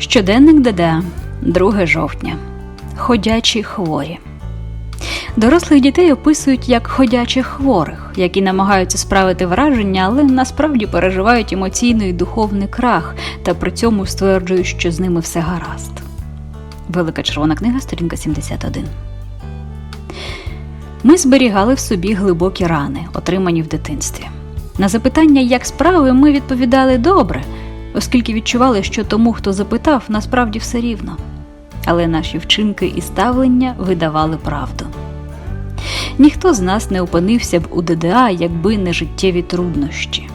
Щоденник ДДА, 2 жовтня. Ходячі хворі. Дорослих дітей описують як ходячих хворих, які намагаються справити враження, але насправді переживають емоційний і духовний крах та при цьому стверджують, що з ними все гаразд. Велика червона книга, сторінка 71. Ми зберігали в собі глибокі рани, отримані в дитинстві. На запитання, як справи, ми відповідали добре, оскільки відчували, що тому, хто запитав, насправді все рівно. Але наші вчинки і ставлення видавали правду. Ніхто з нас не опинився б у ДДА, якби не життєві труднощі.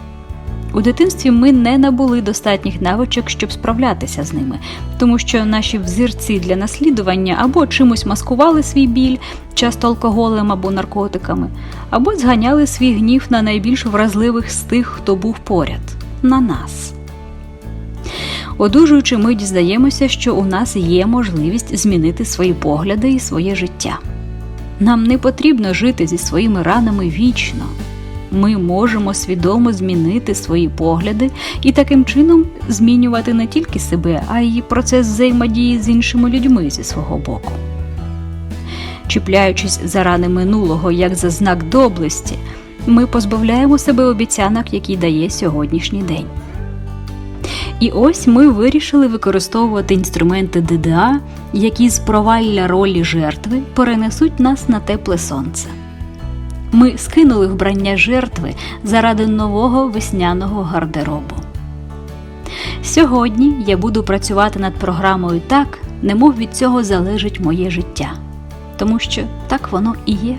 У дитинстві ми не набули достатніх навичок, щоб справлятися з ними, тому що наші взірці для наслідування або чимось маскували свій біль, часто алкоголем або наркотиками, або зганяли свій гнів на найбільш вразливих з тих, хто був поряд на нас. Одужуючи, ми дізнаємося, що у нас є можливість змінити свої погляди і своє життя. Нам не потрібно жити зі своїми ранами вічно. Ми можемо свідомо змінити свої погляди і таким чином змінювати не тільки себе, а й процес взаємодії з іншими людьми зі свого боку. Чіпляючись за рани минулого як за знак доблесті, ми позбавляємо себе обіцянок, які дає сьогоднішній день. І ось ми вирішили використовувати інструменти ДДА, які з провалля ролі жертви перенесуть нас на тепле сонце. Ми скинули вбрання жертви заради нового весняного гардеробу. Сьогодні я буду працювати над програмою так, немов від цього залежить моє життя, тому що так воно і є.